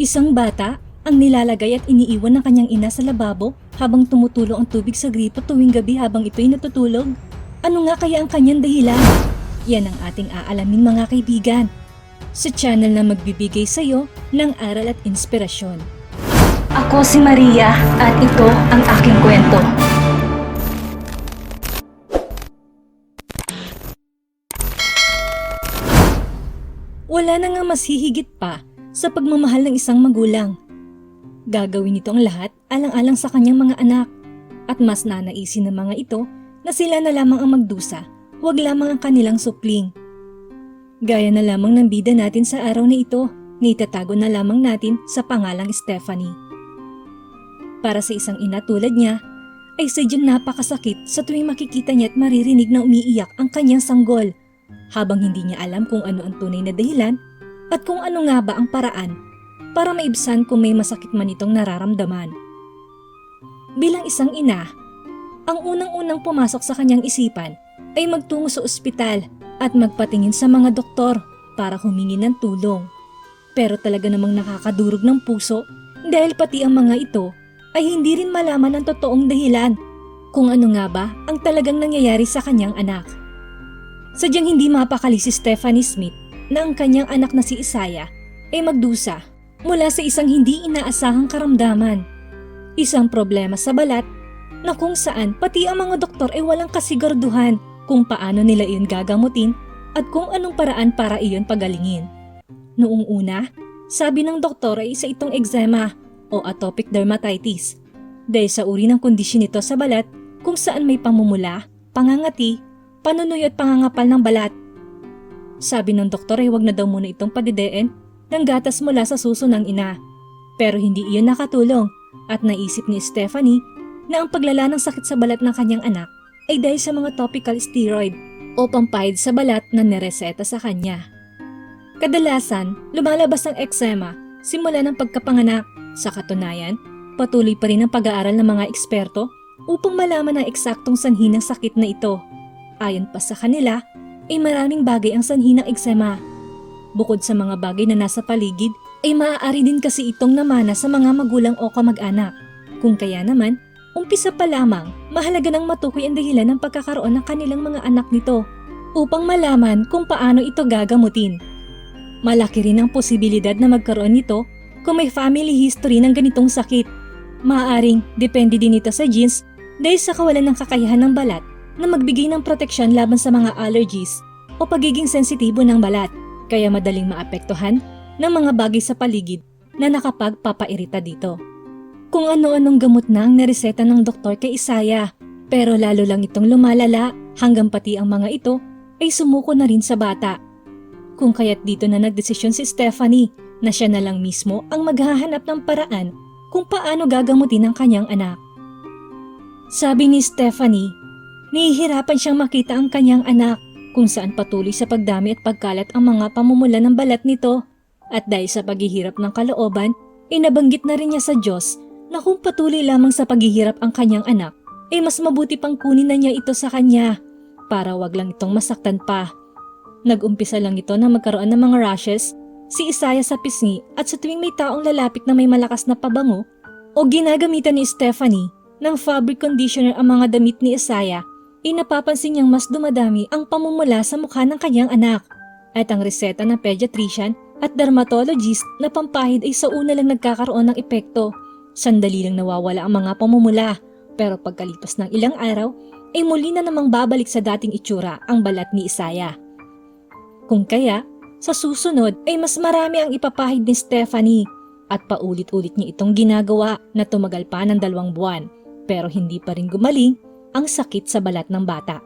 Isang bata ang nilalagay at iniiwan ng kanyang ina sa lababo habang tumutulong ang tubig sa gripo tuwing gabi habang ito'y natutulog. Ano nga kaya ang kanyang dahilan? Yan ang ating aalamin mga kaibigan. Sa channel na magbibigay sa iyo ng aral at inspirasyon. Ako si Maria at ito ang aking kwento. Wala na nga mas hihigit pa sa pagmamahal ng isang magulang. Gagawin nito ang lahat alang-alang sa kanyang mga anak at mas nanaisin ng mga ito na sila na lamang ang magdusa, huwag lamang ang kanilang supling. Gaya na lamang ng bida natin sa araw na ito, na itatago na lamang natin sa pangalang Stephanie. Para sa isang ina tulad niya, ay sadyang napakasakit sa tuwing makikita niya at maririnig na umiiyak ang kanyang sanggol habang hindi niya alam kung ano ang tunay na dahilan at kung ano nga ba ang paraan para maibsan kung may masakit man itong nararamdaman. Bilang isang ina, ang unang-unang pumasok sa kanyang isipan ay magtungo sa ospital at magpatingin sa mga doktor para humingi ng tulong. Pero talaga namang nakakadurog ng puso dahil pati ang mga ito ay hindi rin malaman ang totoong dahilan kung ano nga ba ang talagang nangyayari sa kanyang anak. Sadyang hindi mapakali si Stephanie Smith na ang kanyang anak na si Isaiah ay magdusa mula sa isang hindi inaasahang karamdaman. Isang problema sa balat na kung saan pati ang mga doktor ay walang kasiguraduhan kung paano nila iyon gagamutin at kung anong paraan para iyon pagalingin. Noong una, sabi ng doktor ay isa itong eczema o atopic dermatitis dahil sa uri ng kondisyon nito sa balat kung saan may pamumula, pangangati, panunoy at pangangapal ng balat. Sabi ng doktor ay huwag na daw muna itong padideen ng gatas mula sa suso ng ina. Pero hindi iyon nakatulong at naisip ni Stephanie na ang paglala ng sakit sa balat ng kanyang anak ay dahil sa mga topical steroid o pampahid sa balat na nereseta sa kanya. Kadalasan, lumalabas ang eczema simula ng pagkapanganak. Sa katunayan, patuloy pa rin ang pag-aaral ng mga eksperto upang malaman ang eksaktong sanhi ng sakit na ito. Ayon pa sa kanila, ay maraming bagay ang sanhi ng eczema. Bukod sa mga bagay na nasa paligid, ay maaari din kasi itong namana sa mga magulang o kamag-anak. Kung kaya naman, umpisa pa lamang, mahalaga nang matukoy ang dahilan ng pagkakaroon ng kanilang mga anak nito upang malaman kung paano ito gagamutin. Malaki rin ang posibilidad na magkaroon nito kung may family history ng ganitong sakit. Maaaring depende din ito sa genes dahil sa kawalan ng kakayahan ng balat na magbigay ng proteksyon laban sa mga allergies o pagiging sensitibo ng balat kaya madaling maapektuhan ng mga bagay sa paligid na nakapagpapairita dito. Kung ano-anong gamot na ang nareseta ng doktor kay Isaya pero lalo lang itong lumalala hanggang pati ang mga ito ay sumuko na rin sa bata. Kung kaya't dito na nagdesisyon si Stephanie na siya na lang mismo ang maghahanap ng paraan kung paano gagamutin ang kanyang anak. Sabi ni Stephanie, nahihirapan siyang makita ang kanyang anak kung saan patuloy sa pagdami at pagkalat ang mga pamumula ng balat nito. At dahil sa paghihirap ng kalooban, inabanggit na rin niya sa Diyos na kung patuloy lamang sa paghihirap ang kanyang anak, ay mas mabuti pang kunin na niya ito sa kanya para wag lang itong masaktan pa. Nag-umpisa lang ito na magkaroon ng mga rashes, si Isaya sa pisngi at sa tuwing may taong lalapit na may malakas na pabango o ginagamitan ni Stephanie ng fabric conditioner ang mga damit ni Isaya, ay napapansin niyang mas dumadami ang pamumula sa mukha ng kanyang anak at ang reseta ng pediatrician at dermatologist na pampahid ay sa una lang nagkakaroon ng epekto. Sandali lang nawawala ang mga pamumula pero pagkalipas ng ilang araw ay muli na namang babalik sa dating itsura ang balat ni Isaya. Kung kaya, sa susunod ay mas marami ang ipapahid ni Stephanie at paulit-ulit niya itong ginagawa na tumagal pa ng dalawang buwan pero hindi pa rin gumaling ang sakit sa balat ng bata.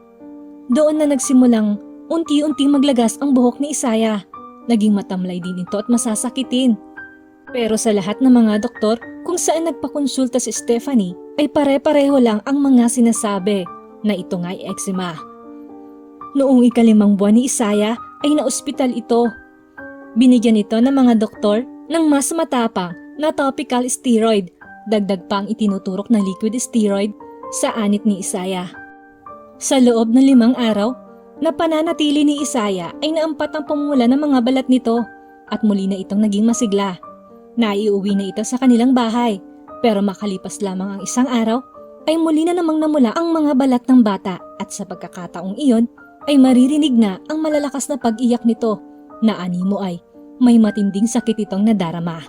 Doon na nagsimulang unti-unting maglagas ang buhok ni Isaya. Naging matamlay din ito at masasakitin. Pero sa lahat ng mga doktor kung saan nagpakonsulta si Stephanie ay pare-pareho lang ang mga sinasabi na ito nga ay eczema. Noong ikalimang buwan ni Isaya ay naospital ito. Binigyan ito ng mga doktor ng mas matapang na topical steroid, dagdag pa ang itinuturok na liquid steroid sa anit ni Isaya. Sa loob ng limang araw, na pananatili ni Isaya ay naampat ang pamumula ng mga balat nito at muli na itong naging masigla. Naiuwi na ito sa kanilang bahay. Pero makalipas lamang ang isang araw, ay muli na namang namula ang mga balat ng bata at sa pagkakataong iyon ay maririnig na ang malalakas na pag-iyak nito na animo ay may matinding sakit itong nadarama.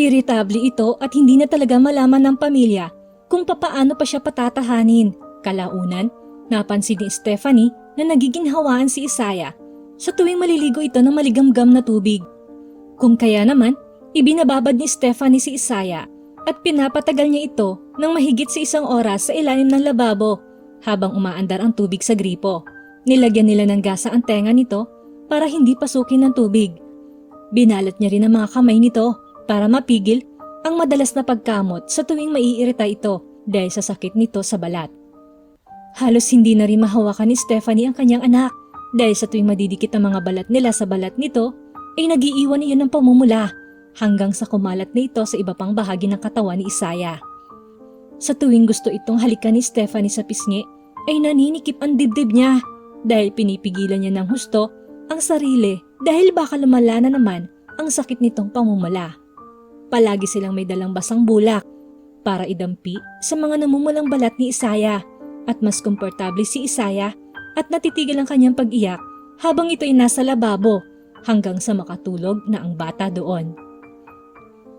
Irritable ito at hindi na talaga malaman ng pamilya kung papaano pa siya patatahanin. Kalaunan, napansin ni Stephanie na nagiging hawaan si Isaya sa tuwing maliligo ito ng maligamgam na tubig. Kung kaya naman, ibinababad ni Stephanie si Isaya at pinapatagal niya ito ng mahigit sa isang oras sa ilalim ng lababo habang umaandar ang tubig sa gripo. Nilagyan nila ng gasa ang tenga nito para hindi pasukin ng tubig. Binalat niya rin ang mga kamay nito para mapigil ang madalas na pagkamot sa tuwing maiirita ito dahil sa sakit nito sa balat. Halos hindi na rin mahawakan ni Stephanie ang kanyang anak dahil sa tuwing madidikit ang mga balat nila sa balat nito ay nagiiwan iyon ng pamumula hanggang sa kumalat na ito sa iba pang bahagi ng katawan ni Isaya. Sa tuwing gusto itong halikan ni Stephanie sa pisngi ay naninikip ang dibdib niya dahil pinipigilan niya ng husto ang sarili dahil baka lumala na naman ang sakit nitong pamumula. Palagi silang may dalang basang bulak para idampi sa mga namumulang balat ni Isaya at mas komportable si Isaya at natitigil ang kanyang pag-iyak habang ito ay nasa lababo hanggang sa makatulog na ang bata doon.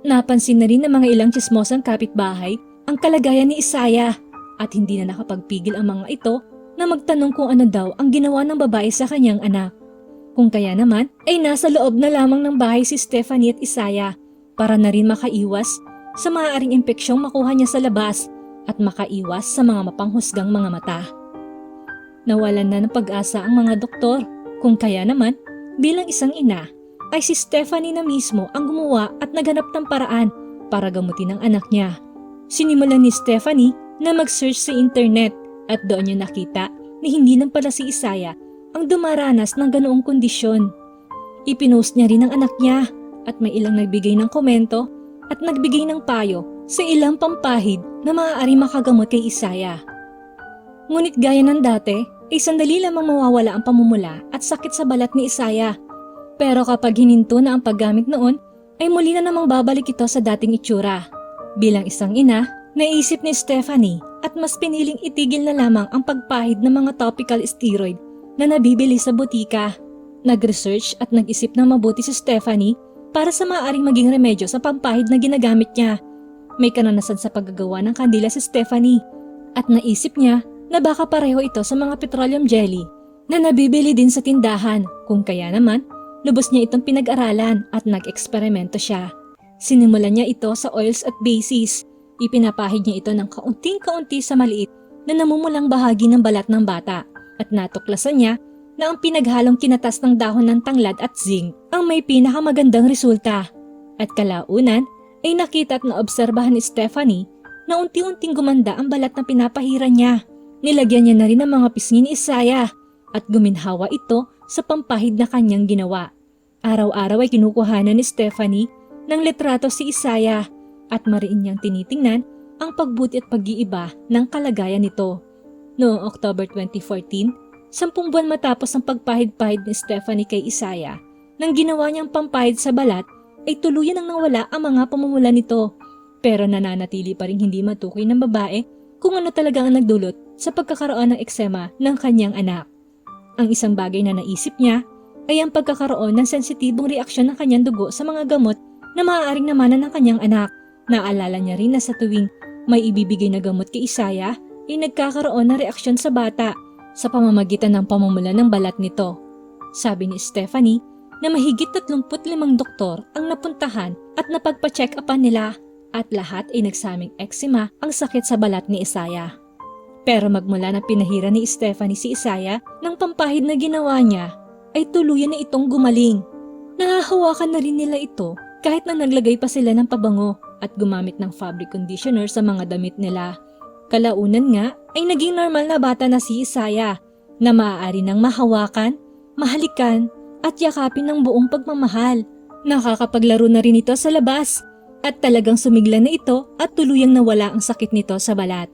Napansin na rin ng mga ilang chismosang kapitbahay ang kalagayan ni Isaya at hindi na nakapagpigil ang mga ito na magtanong kung ano daw ang ginawa ng babae sa kanyang anak. Kung kaya naman ay nasa loob na lamang ng bahay si Stephanie at Isaya para na rin makaiwas sa maaaring impeksyong makuha niya sa labas at makaiwas sa mga mapanghusgang mga mata. Nawalan na ng pag-asa ang mga doktor kung kaya naman bilang isang ina ay si Stephanie na mismo ang gumawa at naganap ng paraan para gamutin ang anak niya. Sinimulan ni Stephanie na mag-search sa internet at doon niya nakita na hindi nang pala si Isaya ang dumaranas ng ganoong kondisyon. Ipinost niya rin ang anak niya at may ilang nagbigay ng komento at nagbigay ng payo sa ilang pampahid na maaari makagamot kay Isaya. Ngunit gaya ng dati, ay sandali lamang mawawala ang pamumula at sakit sa balat ni Isaya. Pero kapag hininto na ang paggamit noon, ay muli na namang babalik ito sa dating itsura. Bilang isang ina, naisip ni Stephanie at mas piniling itigil na lamang ang pagpahid ng mga topical steroid na nabibili sa butika. Nag-research at nag-isip ng mabuti si Stephanie para sa maaaring maging remedyo sa pampahid na ginagamit niya. May kananasan sa paggagawa ng kandila si Stephanie at naisip niya na baka pareho ito sa mga petroleum jelly na nabibili din sa tindahan kung kaya naman lubos niya itong pinag-aralan at nag-eksperimento siya. Sinimulan niya ito sa oils at bases. Ipinapahid niya ito ng kaunting-kaunti sa maliit na namumulang bahagi ng balat ng bata at natuklasan niya na ang pinaghalong kinatas ng dahon ng tanglad at zinc ang may pinakamagandang resulta. At kalaunan ay nakita at naobserbahan ni Stephanie na unti-unting gumanda ang balat na pinapahiran niya. Nilagyan niya na rin ang mga pisngi ni Isaya at guminhawa ito sa pampahid na kanyang ginawa. Araw-araw ay kinukuhanan ni Stephanie ng litrato si Isaya at mariin niyang tinitingnan ang pagbuti at pag-iiba ng kalagayan nito. Noong October 2014, sampung buwan matapos ang pagpahid-pahid ni Stephanie kay Isaya, nang ginawa niyang pampahid sa balat ay tuluyan ang nawala ang mga pamumula nito. Pero nananatili pa rin hindi matukoy ng babae kung ano talaga ang nagdulot sa pagkakaroon ng eksema ng kanyang anak. Ang isang bagay na naisip niya ay ang pagkakaroon ng sensitibong reaksyon ng kanyang dugo sa mga gamot na maaaring namanan ng kanyang anak. Naalala niya rin na sa tuwing may ibibigay na gamot kay Isaya ay nagkakaroon ng reaksyon sa bata sa pamamagitan ng pamumula ng balat nito. Sabi ni Stephanie na mahigit 35 doktor ang napuntahan at napagpa-check upan nila at lahat ay nagsaming eczema ang sakit sa balat ni Isaya. Pero magmula na pinahira ni Stephanie si Isaya ng pampahid na ginawa niya, ay tuluyan na itong gumaling. Nahahawakan na rin nila ito kahit na naglagay pa sila ng pabango at gumamit ng fabric conditioner sa mga damit nila. Kalaunan nga ay naging normal na bata na si Isaya na maaari nang mahawakan, mahalikan at yakapin ng buong pagmamahal. Nakakapaglaro na rin ito sa labas at talagang sumigla na ito at tuluyang nawala ang sakit nito sa balat.